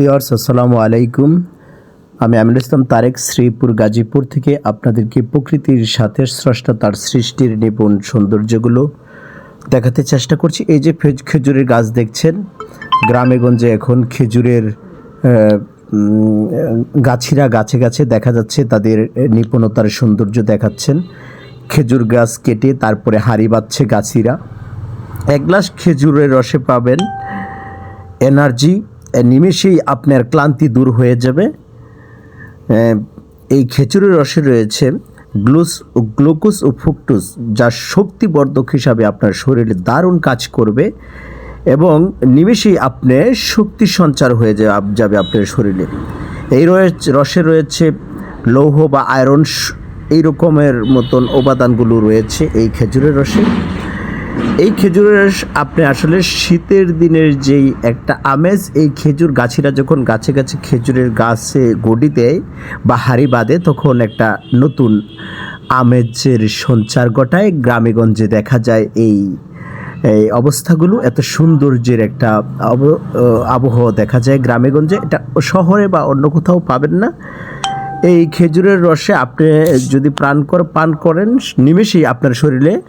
Pears আসসালামু আলাইকুম। আমি আমির ইসলাম, তারেক, শ্রীপুর, গাজীপুর থেকে আপনাদেরকে প্রকৃতির সাথে স্রষ্টা তার সৃষ্টির নিপুণ সৌন্দর্যগুলো দেখাতে চেষ্টা করছি। এই যে খেজুরের গাছ দেখছেন, গ্রামে গঞ্জে এখন খেজুরের গাছিরা গাছে গাছে দেখা যাচ্ছে, তাদের নিপুণতার সৌন্দর্য দেখাচ্ছেন। খেজুর গাছ কেটে তারপরে হাড়ি বাঁধছে গাছিরা। এক গ্লাস খেজুরের রসে পাবেন এনার্জি নিমেষেই আপনার ক্লান্তি দূর হয়ে যাবে। এই খেজুরের রসে রয়েছে গ্লুস, গ্লুকোজ ও ফ্রুক্টোজ, যা শক্তিবর্ধক হিসাবে আপনার শরীরে দারুণ কাজ করবে এবং নিমেষেই আপনি শক্তি সঞ্চার হয়ে যাবে যাবে আপনার শরীরে। এই রসে রয়েছে লৌহ বা আয়রন এই রকমের মতন উপাদানগুলো রয়েছে এই খেজুরের রসে। এই খেজুরের রস আপনি আসলে শীতের দিনের যেই একটা আমেজ, এই খেজুর গাছিরা যখন গাছে গাছে খেজুরের গাছে গড়ি দেয় বা হাড়ি বাঁধে, তখন একটা নতুন আমেজের সঞ্চার ঘটায়। গ্রামেগঞ্জে দেখা যায় এই এই অবস্থাগুলো, এত সৌন্দর্যের একটা আব- আবহাওয়া দেখা যায় গ্রামেগঞ্জে। এটা শহরে বা অন্য কোথাও পাবেন না। এই খেজুরের রসে আপনি যদি প্রাণ কর, পান করেন, নিমেষেই আপনার শরীরে